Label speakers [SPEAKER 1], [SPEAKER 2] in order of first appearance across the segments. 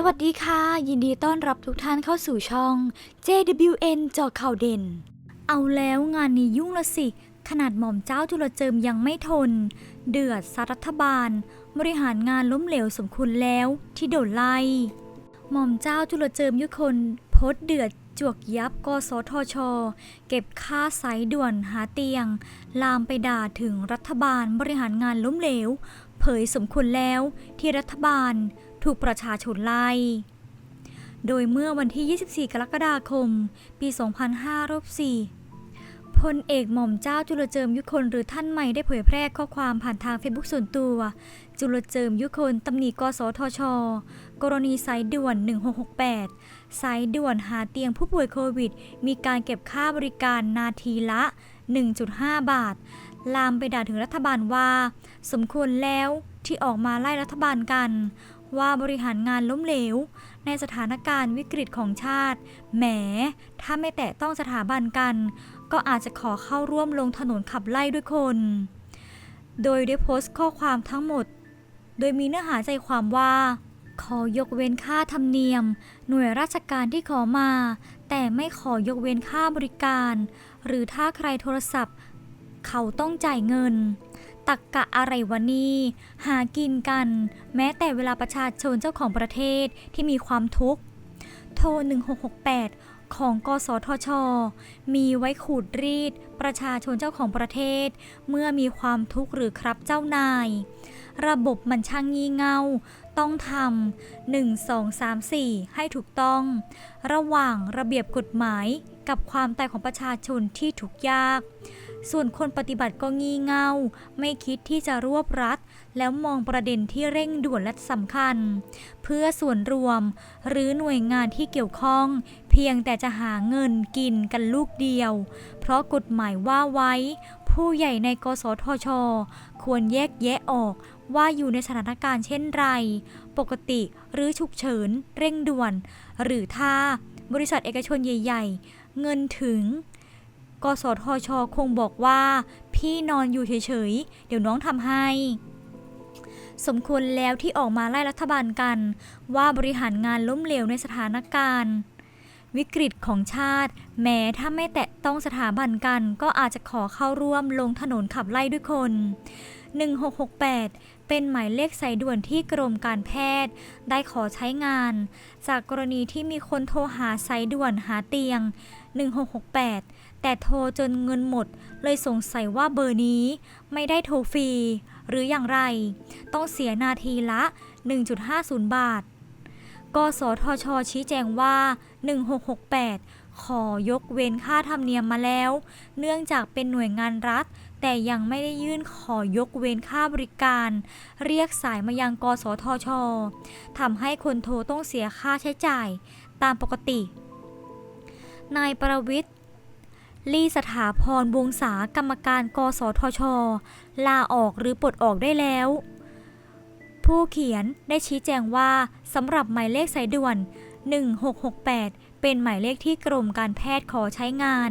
[SPEAKER 1] สวัสดีค่ะ ยินดีต้อนรับทุกท่านเข้าสู่ช่อง JWN จอข่าวเด่น เอาแล้วงานนี้ยุ่งละสิ ขนาดหม่อมเจ้าจุลเจิมยังไม่ทน เดือดสารัฐบาล บริหารงานล้มเหลวสมควรแล้วที่โดนไล่ หม่อมเจ้าจุลเจิมยุคนโพสเดือดจวกยับกสทช เก็บค่าสายด่วนหาเตียง ลามไปด่าถึงรัฐบาลบริหารงานล้มเหลว เผยสมควรแล้วที่รัฐบาล ถูกประชาชนไล่ โดยเมื่อวันที่ 24 กรกฎาคม ปี 2564พลเอกหม่อมเจ้าจุลเจิมยุคนหรือท่านใหม่ได้เผยแพร่ข้อความผ่านทางเฟซบุ๊กส่วนตัว จุลเจิมยุคนตำหนิกสทช กรณีสายด่วน 1668 สายด่วนหาเตียงผู้ป่วยโควิด มีการเก็บค่าบริการนาทีละ 1.5 บาทลามไปด่าถึงรัฐบาลว่า สมควรแล้วที่ออกมาไล่รัฐบาลกัน ว่าบริหารงานล้มเหลว ในสถานการณ์วิกฤตของชาติ แหม ถ้าไม่แตะต้องสถาบันกัน ก็อาจจะขอเข้าร่วมลงถนนขับไล่ด้วยคน โดยได้โพสต์ข้อความทั้งหมด โดยมีเนื้อหาใจความว่า ขอยกเว้นค่าธรรมเนียม หน่วยราชการที่ขอมา แต่ไม่ขอยกเว้นค่าบริการ หรือถ้าใครโทรศัพท์ เขาต้องจ่ายเงิน ตักกะอะไรวะนี่ หากินกัน แม้แต่เวลาประชาชนเจ้าของประเทศที่มีความทุกข์ โทร 1668 ของกสทช มีไว้ขูดรีด ประชาชนเจ้าของประเทศ เมื่อมีความทุกข์หรือครับเจ้านาย ระบบมันช่างงี่เง่าต้องทำ1 2 3 4 ให้ถูกต้อง ระหว่างระเบียบกฎหมาย กับความตายของประชาชนที่ถูกยาก ส่วนคนปฏิบัติก็งี่เง่า ไม่คิดที่จะรวบรัด แล้วมองประเด็นที่เร่งด่วนและสำคัญ เพื่อส่วนรวม หรือหน่วยงานที่เกี่ยวข้อง เพียงแต่จะหาเงินกินกันลูกเดียว เพราะกฎหมายว่าไว้ ผู้ใหญ่ในกสทช ควรแยกแยะออกว่าอยู่ในสถานการณ์เช่นไร ปกติหรือฉุกเฉิน เร่งด่วน หรือถ้าบริษัทเอกชนใหญ่ ๆ เงินถึง กสทช คงบอกว่า พี่นอนอยู่เฉยๆ เดี๋ยวน้องทำให้ สมควรแล้วที่ออกมาไล่รัฐบาลกัน ว่าบริหารงานล้มเหลวในสถานการณ์ วิกฤตของชาติ แม้ถ้าไม่แตะต้องสถาบันกัน ก็อาจจะขอเข้าร่วมลงถนนขับไล่ด้วยคน 1668เป็นหมายเลขสายด่วนที่กรมการแพทย์ ได้ขอใช้งาน จากกรณีที่มีคนโทรหาสายด่วนหาเตียง1668 แต่โทรจนเงินหมด เลยสงสัยว่าเบอร์นี้ไม่ได้โทรฟรี หรืออย่างไร ต้องเสียนาทีละ 1.50 บาท กสทช ชี้แจงว่า 1668 ขอยกเว้นค่าธรรมเนียมมาแล้ว เนื่องจากเป็นหน่วยงานรัฐแต่ยังไม่ได้ยื่นขอยกเว้นค่าบริการ เรียกสายมายังกสทชทำให้คนโทรต้องเสียค่าใช้จ่าย ตามปกติ นายประวิทย์ลีสถาพรวงศากรรมการกสทช ลาออกหรือปลดออกได้แล้ว ผู้เขียนได้ชี้แจงว่าสำหรับหมายเลขสายด่วน 1668 เป็นหมายเลขที่กรมการแพทย์ขอใช้งาน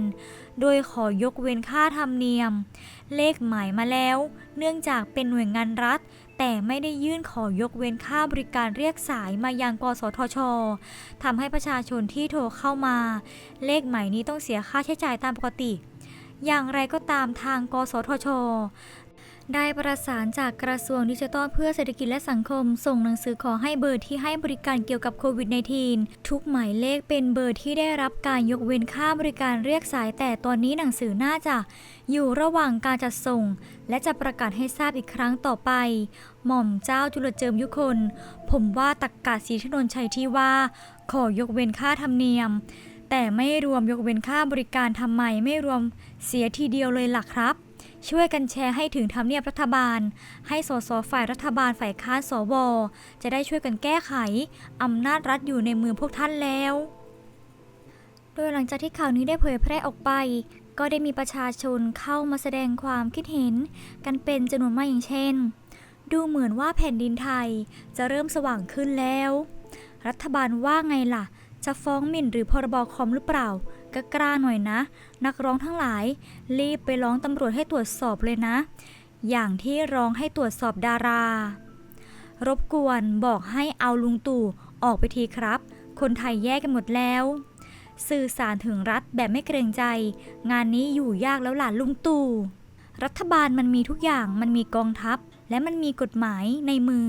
[SPEAKER 1] โดยขอยกเว้นค่าธรรมเนียม เลขหมายมาแล้ว เนื่องจากเป็นหน่วยงานรัฐ แต่ไม่ได้ยื่นขอยกเว้นค่าบริการเรียกสายมายังกสทชทำให้ประชาชนที่โทรเข้ามา เลขหมายนี้ต้องเสียค่าใช้จ่ายตามปกติ อย่างไรก็ตามทาง กสทช ได้ประสานจากกระทรวงดิจิทัลเพื่อเศรษฐกิจและสังคม ส่งหนังสือขอให้เบอร์ที่ให้บริการเกี่ยวกับโควิด -19 ทุกหมายเลขเป็นเบอร์ที่ได้รับการยกเว้นค่าบริการเรียกสายแต่ตอนนี้หนังสือน่าจะ อยู่ระหว่างการจัดส่ง และจะประกาศให้ทราบอีกครั้งต่อไป หม่อมเจ้าจุลเจิมยุคน ผมว่าตักกาศศรีถนนชัยที่ว่า ขอยกเว้นค่าธรรมเนียม แต่ไม่รวมยกเว้นค่าบริการทำไมไม่รวมเสียทีเดียวเลยล่ะครับ ช่วยกันแชร์ให้ถึงทำเนียบรัฐบาล ให้สสฝ่ายรัฐบาลฝ่ายค้านสว จะได้ช่วยกันแก้ไข อำนาจรัฐอยู่ในมือพวกท่านแล้ว โดยหลังจากที่ข่าวนี้ได้เผยแพร่ออกไป ก็ได้มีประชาชนเข้ามาแสดงความคิดเห็น กันเป็นจำนวนมากอย่างเช่น ดูเหมือนว่าแผ่นดินไทยจะเริ่มสว่างขึ้นแล้ว รัฐบาลว่าไงล่ะ จะฟ้องหมิ่นหรือพรบคอมหรือเปล่า ก็กล้าหน่อยนะ นักร้องทั้งหลาย รีบไปร้องตำรวจให้ตรวจสอบเลยนะ อย่างที่ร้องให้ตรวจสอบดารา รบกวนบอกให้เอาลุงตู่ออกไปทีครับ คนไทยแยกกันหมดแล้ว สื่อสารถึงรัฐแบบไม่เกรงใจ งานนี้อยู่ยากแล้วหล่ะลุงตู่ รัฐบาลมันมีทุกอย่าง มันมีกองทัพ และมันมีกฎหมายในมือ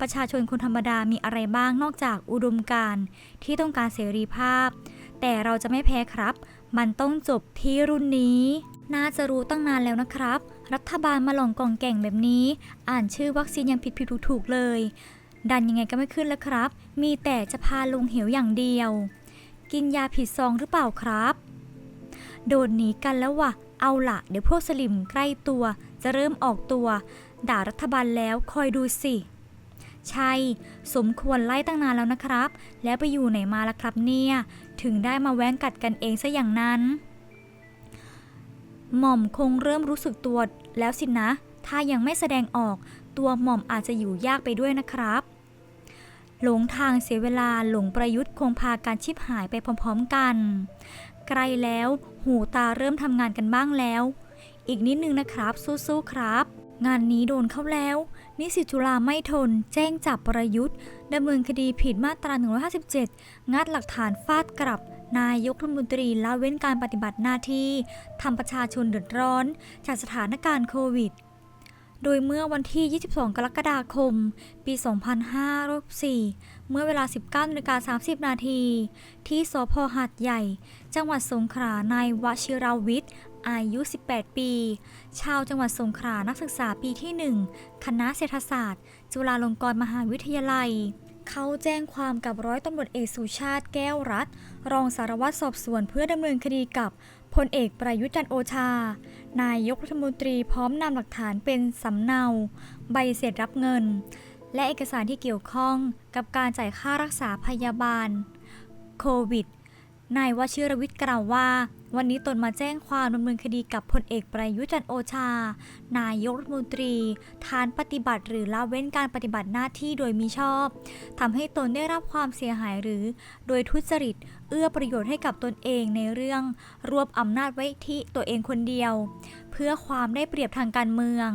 [SPEAKER 1] ประชาชนคนธรรมดามีอะไรบ้างนอกจากอุดมการณ์ที่ต้องการเสรีภาพ แต่เราจะไม่แพ้ครับ มันต้องจบที่รุ่นนี้ น่าจะรู้ตั้งนานแล้วนะครับ รัฐบาลมาหลองกองแก่งแบบนี้ อ่านชื่อวัคซีนยังผิดผิดถูกถูกเลย ดันยังไงก็ไม่ขึ้นแล้วครับ มีแต่จะพาลงเหวอย่างเดียว กินยาผิดซองหรือเปล่าครับ โดนหนีกันแล้ววะเอาละเดี๋ยวพวกสลิมใกล้ตัว จะเริ่มออกตัว ด่ารัฐบาลแล้วคอยดูสิ ใช่ สมควรไล่ตั้งนานแล้วนะครับ แล้วไปอยู่ไหนมาล่ะครับเนี่ย ถึงได้มาแว้งกัดกันเองซะอย่างนั้น หม่อมคงเริ่มรู้สึกตัวแล้วสินะ ถ้ายังไม่แสดงออก ตัวหม่อมอาจจะอยู่ยากไปด้วยนะครับ หลงทางเสียเวลาหลงประยุทธ์คงพาการชิบหายไปพร้อมๆกันไกล้แล้ว หูตาเริ่มทำงานกันบ้างแล้ว อีกนิดนึงนะครับ สู้ๆครับ งานนี้โดนเข้าแล้ว นิสิตจุฬาไม่ทน แจ้งจับประยุทธ์ดำเนินคดีผิดมาตรา 157 งัดหลักฐานฟาดกลับ นายกรัฐมนตรีละเว้นการปฏิบัติหน้าที่ทำประชาชนเดือดร้อน จากสถานการณ์โควิด โดยเมื่อวันที่ 22 กรกฎาคม ปี 2564 เมื่อเวลา 19นาฬิกา30 นาที ที่สพหัดใหญ่ จังหวัดสงขลานายวชิราวิทย์ อายุ 18 ปี ชาวจังหวัดสงขลานักศึกษาปีที่ 1 คณะเศรษฐศาสตร์ จุฬาลงกรณ์มหาวิทยาลัย เขาแจ้งความกับร้อยตำรวจเอกสุชาติแก้วรัฐ รองสารวัตรสอบสวนเพื่อดำเนินคดีกับพลเอกประยุทธ์จันโอชา นายกรัฐมนตรีพร้อมนำหลักฐานเป็นสำเนา ใบเสร็จรับเงิน และเอกสารที่เกี่ยวข้องกับการจ่ายค่ารักษาพยาบาลโควิด นายวชิรวิทย์กล่าวว่า วันนี้ตนมาแจ้งความดำเนินคดีกับพลเอกประยุจันโอชา นายกรัฐมนตรี ฐานปฏิบัติหรือละเว้นการปฏิบัติหน้าที่โดยมิชอบทำให้ตนได้รับความเสียหายหรือ โดยทุจริต เอื้อประโยชน์ให้กับตนเองในเรื่อง รวบอำนาจไว้ที่ตัวเองคนเดียว เพื่อความได้เปรียบทางการเมือง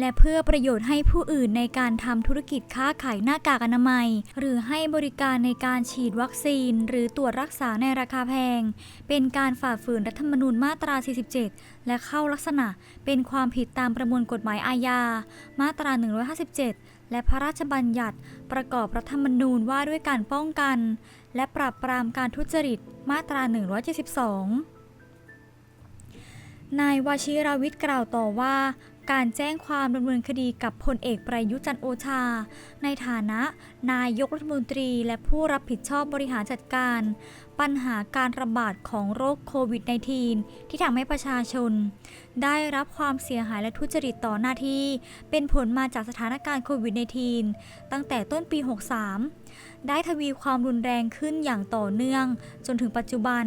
[SPEAKER 1] และเพื่อประโยชน์ให้ผู้อื่นในการทำธุรกิจค้าขายหน้ากากอนามัย หรือให้บริการในการฉีดวัคซีน หรือตรวจรักษาในราคาแพง เป็นการฝ่าฝืนรัฐธรรมนูญมาตรา 47 และเข้าลักษณะเป็นความผิดตามประมวลกฎหมายอาญา มาตรา 157และพระราชบัญญัติประกอบรัฐธรรมนูญว่าด้วยการป้องกัน และปราบปรามการทุจริตมาตรา 172 นายวชิรวิทย์กล่าวต่อว่า การแจ้งความดำเนินคดีกับพลเอกประยุจันโอชา ในฐานะ นายกรัฐมนตรีและผู้รับผิดชอบบริหารจัดการ ปัญหาการระบาดของโรคโควิด -19 ที่ทำให้ประชาชน ได้รับความเสียหายและทุจริตต่อหน้าที่ เป็นผลมาจากสถานการณ์โควิด -19 ตั้งแต่ต้นปี 63 ได้ทวีความรุนแรงขึ้นอย่างต่อเนื่อง จนถึงปัจจุบัน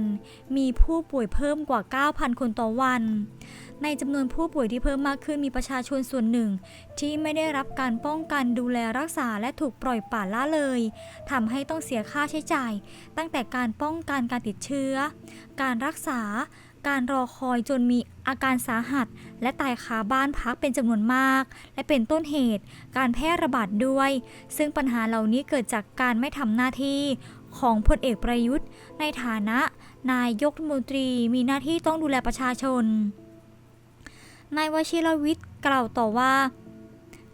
[SPEAKER 1] มีผู้ป่วยเพิ่มกว่า 9,000 คนต่อวัน ในจำนวนผู้ป่วยที่เพิ่มมากขึ้นมีประชาชนส่วนหนึ่ง ที่ไม่ได้รับการป้องกันดูแลรักษาและถูกปล่อยปละละเลยทำให้ต้องเสียค่าใช้จ่าย ตั้งแต่การป้องกันการติดเชื้อ การรักษา การรอคอยจนมีอาการสาหัส และตายคาบ้านพักเป็นจำนวนมาก และเป็นต้นเหตุ การแพร่ระบาดด้วย ซึ่งปัญหาเหล่านี้เกิดจากการไม่ทำหน้าที่ของพลเอกประยุทธ์ ในฐานะ นายกรัฐมนตรีมีหน้าที่ต้องดูแลประชาชนนายวชิรวิทย์กล่าวต่อว่า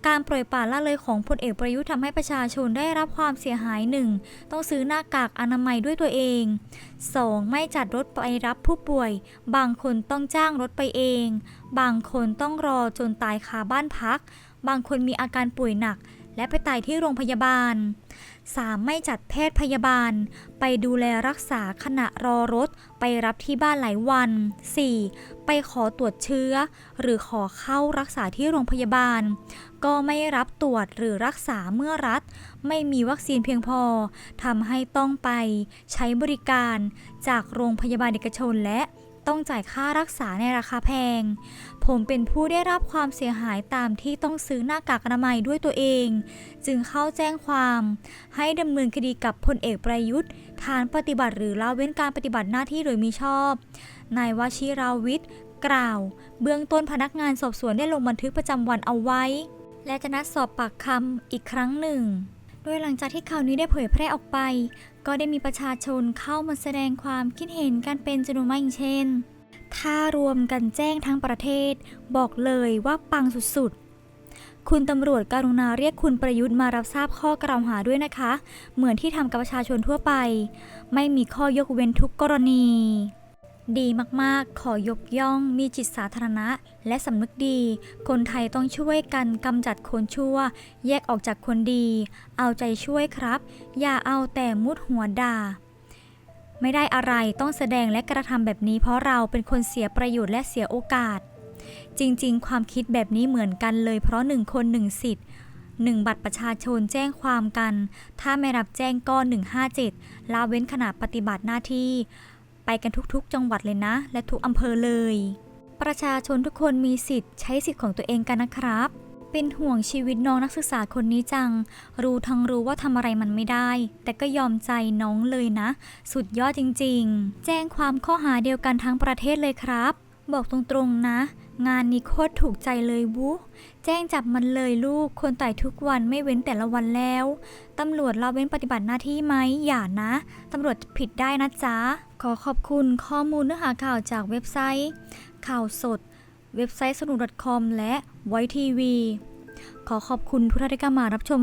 [SPEAKER 1] การปล่อยปละละเลยของพลเอกประยุทธ์ทำให้ประชาชนได้รับความเสียหายหนึ่งต้องซื้อหน้ากากอนามัยด้วยตัวเอง 2. ไม่จัดรถไปรับผู้ป่วย บางคนต้องจ้างรถไปเอง บางคนต้องรอจนตายคาบ้านพัก บางคนมีอาการป่วยหนัก และไปตายที่โรงพยาบาล 3. ไม่จัดแพทย์พยาบาล ไปดูแลรักษาขณะรอรถ ไปรับที่บ้านหลายวัน 4. ไปขอตรวจเชื้อ หรือขอเข้ารักษาที่โรงพยาบาล ก็ไม่รับตรวจหรือรักษาเมื่อรัฐ ไม่มีวัคซีนเพียงพอทำให้ต้องไป ใช้บริการจากโรงพยาบาลเอกชนและต้องจ่ายค่ารักษาในราคาแพง ผมเป็นผู้ได้รับความเสียหายตามที่ต้องซื้อหน้ากากอนามัยด้วยตัวเอง จึงเข้าแจ้งความ ให้ดำเนินคดีกับพลเอกประยุทธ์ ฐานปฏิบัติหรือละเว้นการปฏิบัติหน้าที่โดยมิชอบนายวชิราวิทย์กล่าว เบื้องต้นพนักงานสอบสวนได้ลงบันทึกประจำวันเอาไว้ และจะนัดสอบปากคำอีกครั้งหนึ่ง โดยหลังจากที่ข่าวนี้ได้เผยแพร่ออกไป ก็ได้มีประชาชนเข้ามาแสดงความคิดเห็นกันเป็นจำนวนมากอย่างเช่น ถ้ารวมกันแจ้งทั้งประเทศ บอกเลยว่าปังสุดๆ คุณตำรวจการุณาเรียกคุณประยุทธ์มารับทราบข้อกล่าวหาด้วยนะคะ เหมือนที่ทำกับประชาชนทั่วไป ไม่มีข้อยกเว้นทุกกรณี ดีมากๆ ขอยกย่องมีจิตสาธารณะ และสำนึกดี คนไทยต้องช่วยกันกำจัดคนชั่ว แยกออกจากคนดี เอาใจช่วยครับ อย่าเอาแต่มุดหัวด่า ไม่ได้อะไรต้องแสดงและกระทำแบบนี้เพราะเราเป็นคนเสียประโยชน์และเสียโอกาส จริงๆ ความคิดแบบนี้เหมือนกันเลยเพราะหนึ่งคนหนึ่งสิทธิ์หนึ่งบัตรประชาชนแจ้งความกัน ถ้าไม่รับแจ้งก็157ลาเว้นขณะปฏิบัติหน้าที่ ไปกันทุกๆ จังหวัดเลยนะ และทุกอำเภอเลย ประชาชนทุกคนมีสิทธิ์ใช้สิทธิ์ของตัวเองกันนะครับ เป็นห่วงชีวิตน้องนักศึกษาคนนี้จัง รู้ทั้งรู้ว่าทำอะไรมันไม่ได้ แต่ก็ยอมใจน้องเลยนะ สุดยอดจริง ๆ แจ้งความข้อหาเดียวกันทั้งประเทศเลยครับ บอกตรงๆนะ งานนี้โคตรถูกใจเลยวุแจ้งจับมันเลยลูก คนไต่ทุกวันไม่เว้นแต่ละวันแล้ว ตำรวจเราเว้นปฏิบัติหน้าที่ไหมอย่านะ ตำรวจผิดได้นะจ๊ะ ขอขอบคุณข้อมูลเนื้อหาข่าวจากเว็บไซต์ ข่าวสด เว็บไซต์สนุก .com และไวทีวีขอขอบคุณทุกท่านที่เข้ามารับชม